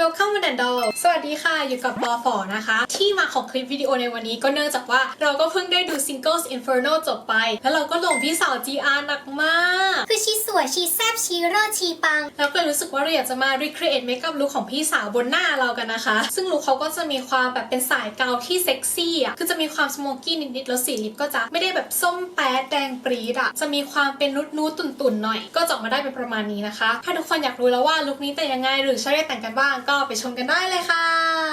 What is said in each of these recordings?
Welcome to the Doll สวัสดีค่ะ อยู่กับบอฟอนะคะ ที่มาของคลิปวิดีโอในวันนี้ก็เนื่องจากว่าเราก็เพิ่งได้ดู Singles Inferno จบไป แล้วเราก็หลงพี่สาว GR หนักมาก คือชีสวยชีแซบชีเลิศชีปัง แล้วก็เลยรู้สึกว่าเราอยากจะมา recreate makeup look ของพี่สาวบนหน้าเรากันนะคะ ซึ่งลุคเขาก็จะมีความแบบเป็นสายเกาที่เซ็กซี่อะคือจะมีความสโมกี้นิดๆแล้วสีลิปก็จะไม่ได้แบบส้มแป๊ดแดงปรีดอะจะมีความเป็นนุดนูดๆตุ่นๆหน่อย ก็จะออกมาได้เป็นประมาณนี้นะคะ ถ้าทุกคนอยากรู้แล้วว่าลุคนี้แต่งยังไงหรือใช้ได้แต่งกันบ้างก็ไปชมกันได้เลยค่ะ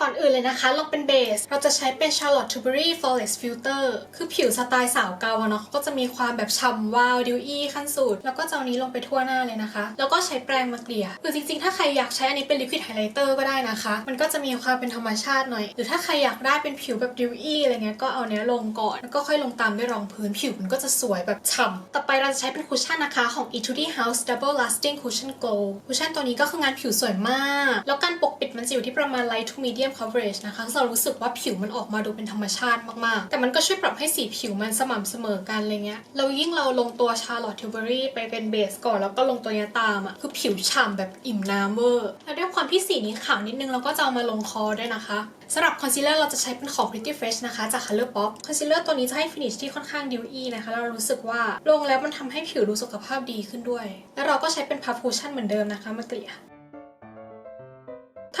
ก่อนอื่นเลยนะคะลงเป็นเบส เราจะใช้เป็น Charlotte Tilbury Flawless Filter คือผิวสไตล์สาวเกาเนาะก็จะมีความแบบฉ่ำวาวดิวอี้ขั้นสุด แล้วก็จะเอานี้ลงไปทั่วหน้าเลยนะคะ แล้วก็ใช้แปรงมาเกลี่ยคือจริงๆ ถ้าใครอยากใช้อันนี้เป็น Liquid Highlighter ก็ได้นะคะ มันก็จะมีความเป็นธรรมชาติหน่อย หรือถ้าใครอยากได้เป็นผิวแบบดิวอี้อะไรเงี้ยก็เอาเนี้ยลงก่อนแล้วก็ค่อยลงตามด้วยรองพื้นผิวมันก็จะสวยแบบฉ่ำต่อไปเราจะใช้เป็นคุชชั่นนะคะของ Etude House Double Lasting Cushion Glow คุชชั่นตัวนี้ก็คืองานผิวสวยมาก แล้วการปกปิดมันจะอยู่ที่ประมาณ light to medium coverage นะคะเรารู้สึกว่าผิวมันออกมาดูเป็นธรรมชาติมากๆ แต่มันก็ช่วยปรับให้สีผิวมันสม่ำเสมอกันอะไรเงี้ยแล้วยิ่งเราลงตัว Charlotte Tilbury ไปเป็นเบสก่อนแล้วก็ลงตัวเนี้ตามอะคือผิวฉ่ำแบบอิ่มน้ำเวอร์แล้วด้วยความที่สีนี้ขาวนิดนึงเราก็จะเอามาลงคอด้วยนะคะสำหรับคอนซีลเลอร์เราจะใช้เป็นของ Pretty Fresh นะคะ จาก color pop คอนซีลเลอร์ตัวนี้จะให้ฟินิชที่ค่อนข้างดิวอี้นะคะแล้วเรารู้สึกว่าลงแล้วมันทำให้ผิวดูสุขภาพดีขึ้นด้วย แล้วเราก็ใช้เป็นพัฟคูชั่นเหมือนเดิมนะคะมาเกลี่ย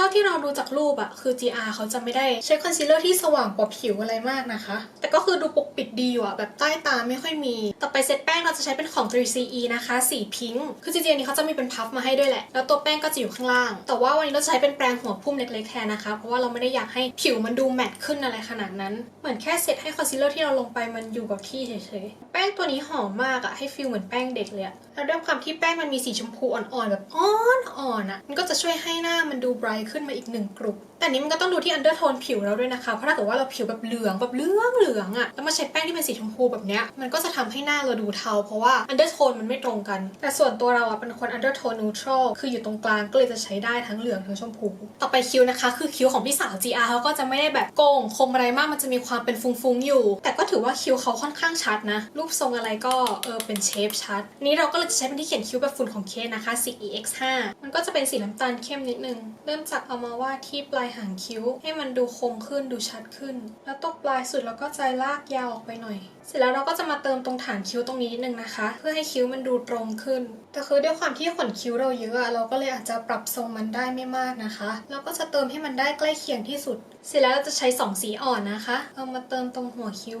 ท่าที่เราดูจากรูปอะคือ GR เขาจะไม่ได้ใช้คอนซีลเลอร์ที่สว่างกว่าผิวอะไรมากนะคะ แต่ก็คือดูปกปิดดีอยู่อะแบบใต้ตาไม่ค่อยมี ต่อไปเซตแป้งเราจะใช้เป็นของ 3CE นะคะ สีพิงค์ คือจริงๆนี้เขาจะมีเป็นพัฟมาให้ด้วยแหละ แล้วตัวแป้งก็จะอยู่ข้างล่าง แต่ว่าวันนี้เราใช้เป็นแปรงหัวพุ่มเล็กๆแทนนะคะ เพราะว่าเราไม่ได้อยากให้ผิวมันดูแมตต์ขึ้นอะไรขนาดนั้น เหมือนแค่เซตให้คอนซีลเลอร์ที่เราลงไปมันอยู่กับที่เฉยๆ แป้งตัวนี้หอมมากอะให้ฟีลเหมือนแป้งเด็กเลยอะแล้วด้วยความที่แป้งมันมีสีชมพูอ่อนๆแบบอ่อนๆอะมันก็จะช่วยให้หน้ามันดูไบรท์ขึ้นมาอีกหนึ่งกลุ่มแต่นี้มันก็ต้องดูที่อันเดอร์โทนผิวเราด้วยนะคะ เพราะถ้าเกิดว่าเราผิวแบบเหลืองแบบเหลืองเหลืองอะแล้วมาใช้แป้งที่เป็นสีชมพูแบบเนี้ย มันก็จะทำให้หน้าเราดูเทา เพราะว่าอันเดอร์โทนมันไม่ตรงกัน แต่ส่วนตัวเราอะเป็นคนอันเดอร์โทนนูทรัลคืออยู่ตรงกลางก็เลยจะใช้ได้ทั้งเหลืองทั้งชมพู ต่อไปคิ้วนะคะ คือคิ้วของพี่สาว GR เขาก็จะไม่ได้แบบโก่งคมอะไรมาก มันจะมีความเป็นฟุ้งๆอยู่ แต่ก็ถือว่าคิ้วเขาค่อนข้างชัดนะ รูปทรงอะไรก็เออเป็นเชฟชัด นี้เราก็เลยจะใช้เป็นที่เขียนคิ้วแบบฝุ่นของเคสนะคะ CEX5 มันก็จะเป็นสีน้ำตาลเข้มนิดนึง เริ่มจากเอามาวาดที่ปลายหางคิ้ว ให้มันดูคมขึ้นดูชัดขึ้น แล้วตรงปลายสุดเราก็จะลากยาวออกไปหน่อย เสร็จแล้วเราก็จะมาเติมตรงฐานคิ้วตรงนี้นิดนึงนะคะ เพื่อให้คิ้วมันดูตรงขึ้น แต่คือด้วยความที่ขนคิ้วเราเยอะเราก็เลยอาจจะปรับทรงมันได้ไม่มากนะคะแล้วก็จะเติมให้มันได้ใกล้เคียงที่สุด เสร็จแล้วเราจะใช้สองสีอ่อนนะคะ เอามาเติมตรงหัวคิ้ว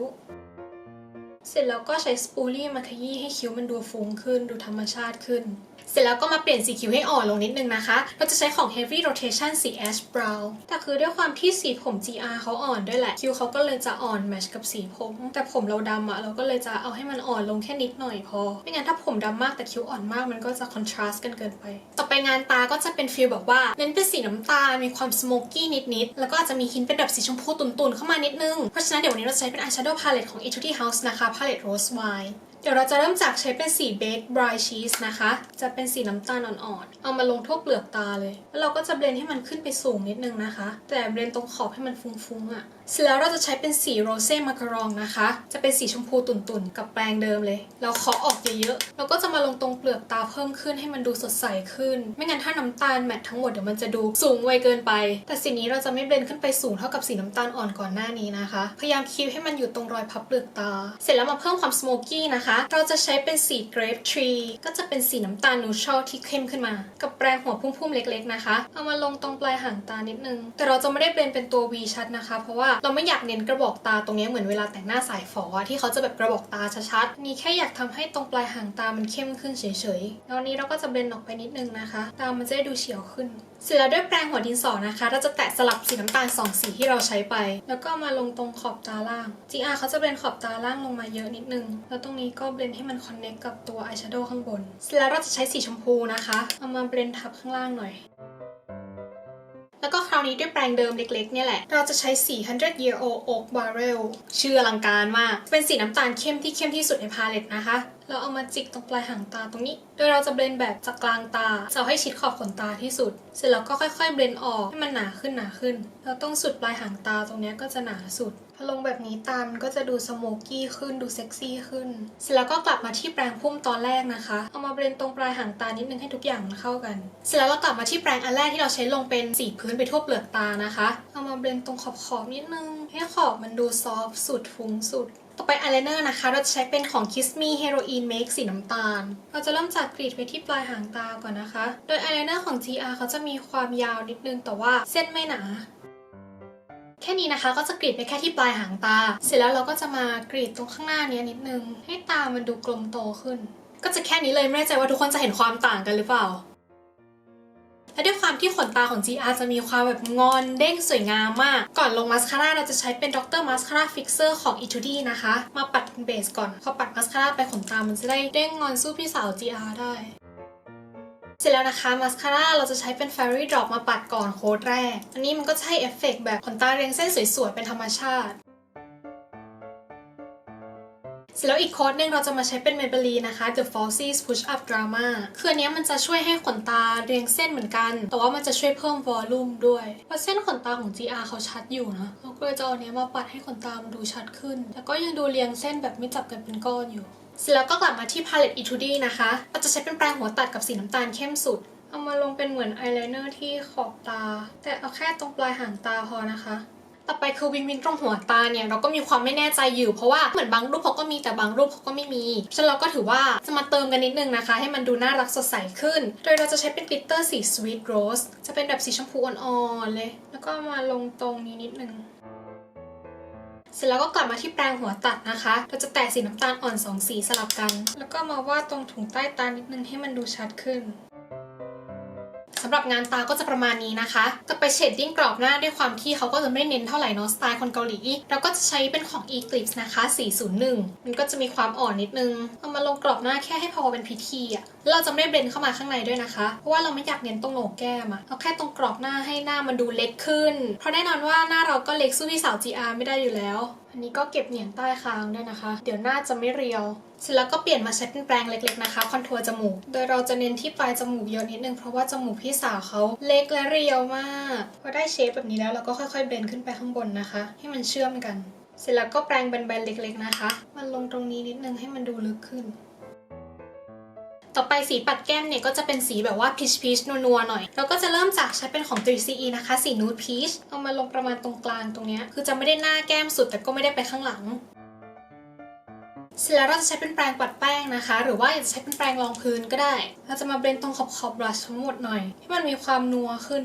เสร็จแล้วก็ใช้สปูลี่มาขยี้ให้คิ้วมันดูฟุ้งขึ้น ดูธรรมชาติขึ้น เสร็จแล้วก็มาเปลี่ยนสีคิ้วให้อ่อนลงนิดนึงนะคะ เราจะใช้ของ Heavy Rotation สี Ash Brown แต่คือด้วยความที่สีผม GR เขาอ่อนด้วยแหละ คิ้วเขาก็เลยจะอ่อนแมทชกับสีผม แต่ผมเราดำอะเราก็เลยจะเอาให้มันอ่อนลงแค่นิดหน่อยพอ ไม่งั้นถ้าผมดำมากแต่คิ้วอ่อนมากมันก็จะ contrast กันเกินไป ต่อไปงานตาก็จะเป็นฟีลแบบว่าเน้นเป็นสีน้ำตาลมีความสโมกี้นิดๆแล้วก็อาจจะมีหินเป็นแบบสีชมพูตุ่นๆเข้ามานิดนึงเพราะฉะนั้นเดี๋ยววันนี้เราจะใช้เป็น eyeshadow palette ของ Etude House นะคะพาเลต์โรสไวน์เดี๋ยวเราจะเริ่มจากใช้เป็นสีเบสบรายชีสนะคะ จะเป็นสีน้ำตาลอ่อนๆ เอามาลงทั่วเปลือกตาเลย แล้วเราก็จะเบลนให้มันขึ้นไปสูงนิดนึงนะคะ แต่เบลนตรงขอบให้มันฟุ้งๆอะ่ะ เสร็จแล้วเราจะใช้เป็นสีโรเซ่มาการองนะคะ จะเป็นสีชมพูตุ่นๆ กับแปรงเดิมเลย เราเคาะออกเยอะๆ แล้วก็จะมาลงตรงเปลือกตาเพิ่มขึ้นให้มันดูสดใสขึ้น ไม่งั้นถ้าน้ำตาลแมททั้งหมดเดี๋ยวมันจะดูสูงไวเกินไป แต่สีนี้เราจะไม่เบลนขึ้นไปสูงเท่ากับสีน้ำตาลอ่อนก่อนหน้านี้นะคะ พยายามคีบให้มันอยู่ตรงรอยพับเปลือกตา เสร็จแล้วมาเพิ่มความสโมกี้นะคะ เราจะใช้เป็นสี grape tree ก็จะเป็นสีน้ำตาลนูทรัลที่เข้มขึ้นมา กับแปรงหัวพุ่มๆเล็ก ๆนะคะ เอามาลงตรงปลายหางตานิดนึง แต่เราจะไม่ได้เบลนเป็นตัว V ชัดนะคะ เพราะว่าเราไม่อยากเน้นกระบอกตาตรงนี้เหมือนเวลาแต่งหน้าสายฝอที่เขาจะแบบกระบอกตาชัดๆ นี่แค่อยากทำให้ตรงปลายหางตามันเข้มขึ้นเฉยๆแล้วนี้เราก็จะเบลนออกไปนิดนึงนะคะ ตามันจะได้ดูเฉียวขึ้น เสร็จแล้วด้วยแปรงหัวดินสอนะคะ เราจะแตะสลับสีน้ำตาลสองสีที่เราใช้ไป แล้วก็มาลงตรงขอบตาล่าง GR เขาจะเบลนขอบตาล่างลงมาเยอะนิดนึง แล้วตรงนี้ก็เบลนให้มันคอนเนคกับตัวอายแชโดว์ข้างบน เสร็จแล้วเราจะใช้สีชมพูนะคะ เอามาเบลนทับข้างล่างหน่อย แล้วก็คราวนี้ด้วยแปรงเดิมเล็กๆเนี่ยแหละ เราจะใช้สี100 year old oak barrel ชื่ออลังการมาก เป็นสีน้ำตาลเข้มที่เข้มที่สุดในพาเลตนะคะ แล้วเอามาจิกตรงปลายหางตาตรงนี้ โดยเราจะเบลนแบบจากกลางตาจะเอาให้ชิดขอบขนตาที่สุด เสร็จแล้วก็ค่อยๆเบลนออกให้มันหนาขึ้นหนาขึ้นแล้วตรงสุดปลายหางตาตรงนี้ก็จะหนาสุด พอลงแบบนี้ตามันก็จะดูสโมกกี้ขึ้นดูเซ็กซี่ขึ้น เสร็จแล้วก็กลับมาที่แปรงพุ่มตอนแรกนะคะ เอามาเบลนตรงปลายหางตานิดนึงให้ทุกอย่างมันเข้ากัน เสร็จแล้วเรากลับมาที่แปรงอันแรกที่เราใช้ลงเป็นสีพื้นไปทั่วเปลือกตานะคะ เอามาเบลนตรงขอบขอบๆนิดนึง ให้ขอบมันดูซอฟต์สุดฟุ้งสุด ต่อไปอายไลเนอร์นะคะ เราจะใช้เป็นของ Kiss Me Heroin Make สีน้ำตาล เราจะเริ่มจากกรีดไปที่ปลายหางตาก่อนนะคะ โดยอายไลเนอร์ของ GR เขาจะมีความยาวนิดนึงแต่ว่าเส้นไม่หนาแค่นี้นะคะก็จะกรีดไปแค่ที่ปลายหางตา เสร็จแล้วเราก็จะมากรีดตรงข้างหน้าเนี้ยนิดนึง ให้ตามันดูกลมโตขึ้น ก็จะแค่นี้เลยไม่แน่ใจว่าทุกคนจะเห็นความต่างกันหรือเปล่า และด้วยความที่ขนตาของ GR จะมีความแบบงอนเด้งสวยงามมาก ก่อนลงมาสคาร่าเราจะใช้เป็นดรมาสคาร่าฟิกเซอร์ของ e t u d y นะคะ มาปัดเป็นเบสก่อนพอปัดมาสคาร่าไปขนตามันจะได้เด้งงอนสู้พี่สาว GR ได้เสร็จแล้วนะคะมาสคาร่าเราจะใช้เป็น Fairy Drop มาปัดก่อนโค้ดแรก อันนี้มันก็จะให้เอฟเฟกต์แบบขนตาเรียงเส้นสวยๆ เป็นธรรมชาติ เสร็จแล้วอีกโค้ดหนึ่งเราจะมาใช้เป็น Maybelline นะคะ The Falsies Push Up Drama คืออันนี้มันจะช่วยให้ขนตาเรียงเส้นเหมือนกัน แต่ว่ามันจะช่วยเพิ่มวอลลุ่มด้วย เพราะเส้นขนตาของ GR เขาชัดอยู่นะเราก็เลยจะเอาเนี้ยมาปัดให้ขนตามันดูชัดขึ้น แต่ก็ยังดูเรียงเส้นแบบไม่จับกันเป็นก้อนอยู่ เสร็จแล้วก็กลับมาที่ palette e t u d y นะคะเราจะใช้เป็นแปรงหัวตัดกับสีน้ำตาลเข้มสุด เอามาลงเป็นเหมือนอายไลเนอร์ที่ขอบตา แต่เอาแค่ตรงปลายหางตาพอนะคะ ต่อไปคือวิงวิงตรงหัวตาเนี่ยเราก็มีความไม่แน่ใจอยู่ เพราะว่าเหมือนบางรูปเขาก็มีแต่บางรูปเขาก็ไม่มีฉะนั้นเราก็ถือว่าจะมาเติมกันนิดนึงนะคะ ให้มันดูน่ารักสดใสขึ้น โดยเราจะใช้เป็นกลิตเตอร์สี Sweet Rose จะเป็นแบบสีชมพูอ่อนๆเลย แล้วก็มาลงตรงนี้นิดนึงเสร็จแล้วก็กลับมาที่แปรงหัวตัดนะคะ เราจะแตะสีน้ำตาลอ่อนสองสีสลับกัน แล้วก็มาวาดตรงถุงใต้ตานิดนึงให้มันดูชัดขึ้น สำหรับงานตาก็จะประมาณนี้นะคะ จะไปเชดดิ้งกรอบหน้าด้วยความที่เขาก็จะไม่เน้นเท่าไหร่เนาะสไตล์คนเกาหลีเราก็จะใช้เป็นของ Eclipse นะคะ 401 มันก็จะมีความอ่อนนิดนึง เอามาลงกรอบหน้าแค่ให้พอเป็นพิธีอะแล้วเราจะไม่เบลนเข้ามาข้างในด้วยนะคะ เพราะว่าเราไม่อยากเน้นตรงโหนกแก้มอะเอาแค่ตรงกรอบหน้าให้หน้ามันดูเล็กขึ้น เพราะแน่นอนว่าหน้าเราก็เล็กสู้พี่สาว GR ไม่ได้อยู่แล้ว อันนี้ก็เก็บเหนียงใต้คางด้วยนะคะ เดี๋ยวหน้าจะไม่เรียว เสร็จแล้วก็เปลี่ยนมาใช้เป็นแปรงเล็กๆนะคะ คอนทัวร์จมูก โดยเราจะเน้นที่ปลายจมูกเยอะนิดนึง เพราะว่าจมูกพี่สาวเขาเล็กและเรียวมาก พอได้เชฟแบบนี้แล้วเราก็ค่อยๆเบลนขึ้นไปข้างบนนะคะ ให้มันเชื่อมกัน เสร็จแล้วก็แปรงแบนๆเล็ก ๆนะคะ มันลงตรงนี้นิดนึงให้มันดูลึกขึ้น ต่อไปสีปัดแก้มเนี่ยก็จะเป็นสีแบบว่าพีชพีชนัวๆหน่อยเราก็จะเริ่มจากใช้เป็นของ 3CE นะคะ สีนูดพีชเอามาลงประมาณตรงกลางตรงเนี้ยคือจะไม่ได้หน้าแก้มสุดแต่ก็ไม่ได้ไปข้างหลังเสร็จแล้วเราจะใช้เป็นแปรงปัดแป้งนะคะ หรือว่าอยากจะใช้เป็นแปรงรองพื้นก็ได้ เราจะมาเบลนตรงขอบขอบบลัชทั้งหมดหน่อยให้มันมีความนัวขึ้น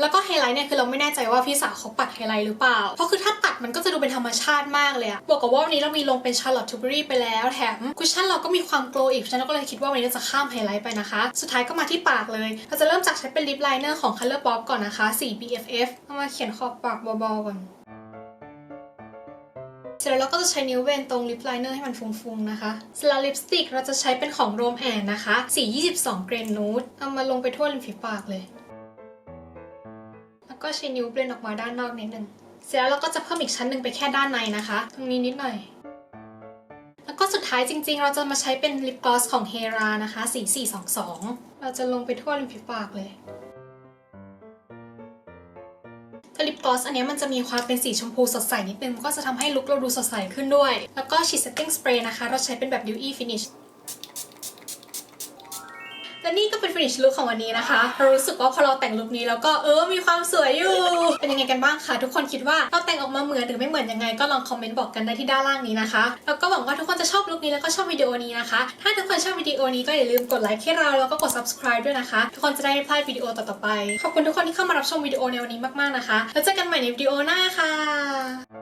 แล้วก็ไฮไลท์เนี่ยคือเราไม่แน่ใจว่าพี่สาวเขาปัดไฮไลท์หรือเปล่า เพราะคือถ้าปัดมันก็จะดูเป็นธรรมชาติมากเลยอะบวกกับว่าวันนี้เรามีลงเป็นชาร์ลอตทูเบอรี่ไปแล้วแถมคุชชั่นเราก็มีความโกลอีกฉะนันก็เลยคิดว่าวันนี้จะข้ามไฮไลท์ไปนะคะ สุดท้ายก็มาที่ปากเลย เราจะเริ่มจากใช้เป็นลิปไลเนอร์ของ Color Pop ก่อนนะคะสี BFF เอามาเขียนขอบปากเบาๆก่อนเสร็จแล้วเราก็จะใช้นิ้วเวนตรงลิปไลเนอร์ให้มันฟุ้งๆนะคะเสร็จแล้วลิปสติกเราจะใช้เป็นของโรมแอนนะคะ สี 22 เกรนนูดเอามาลงไปทั่วริมฝีปากเลย ก็ใช้นิ้วเบลนออกมาด้านนอกนิดนึงเสร็จแล้วเราก็จะเพิ่มอีกชั้นหนึ่งไปแค่ด้านในนะคะ ตรงนี้นิดหน่อย แล้วก็สุดท้ายจริงๆ เราจะมาใช้เป็นลิปกลอสของ Hera นะคะสี 422 เราจะลงไปทั่วริมฝีปากเลยแต่ลิปกลอสอันนี้มันจะมีความเป็นสีชมพูสดใสนิดนึงก็จะทำให้ลุคเราดูสดใสขึ้นด้วย แล้วก็ฉีด setting spray นะคะ เราใช้เป็นแบบ dewy finish และนี่ก็เป็น finish look ของวันนี้นะคะเรารู้สึกว่าพอเราแต่งลุคนี้แล้วก็เออมีความสวยอยู่ เป็นยังไงกันบ้างคะทุกคนคิดว่าเราแต่งออกมาเหมือนหรือไม่เหมือนยังไงก็ลองคอมเมนต์บอกกันได้ที่ด้านล่างนี้นะคะแล้วก็หวังว่าทุกคนจะชอบลุคนี้แล้วก็ชอบวิดีโอนี้นะคะ ถ้าทุกคนชอบวิดีโอนี้ก็อย่าลืมกดไลค์ให้เราแล้วก็กด subscribe ด้วยนะคะ ทุกคนจะได้ไม่พลาดวิดีโอต่อๆไป ขอบคุณทุกคนที่เข้ามารับชมวิดีโอในวันนี้มากๆนะคะ แล้วเจอกันใหม่ในวิดีโอหน้าค่ะ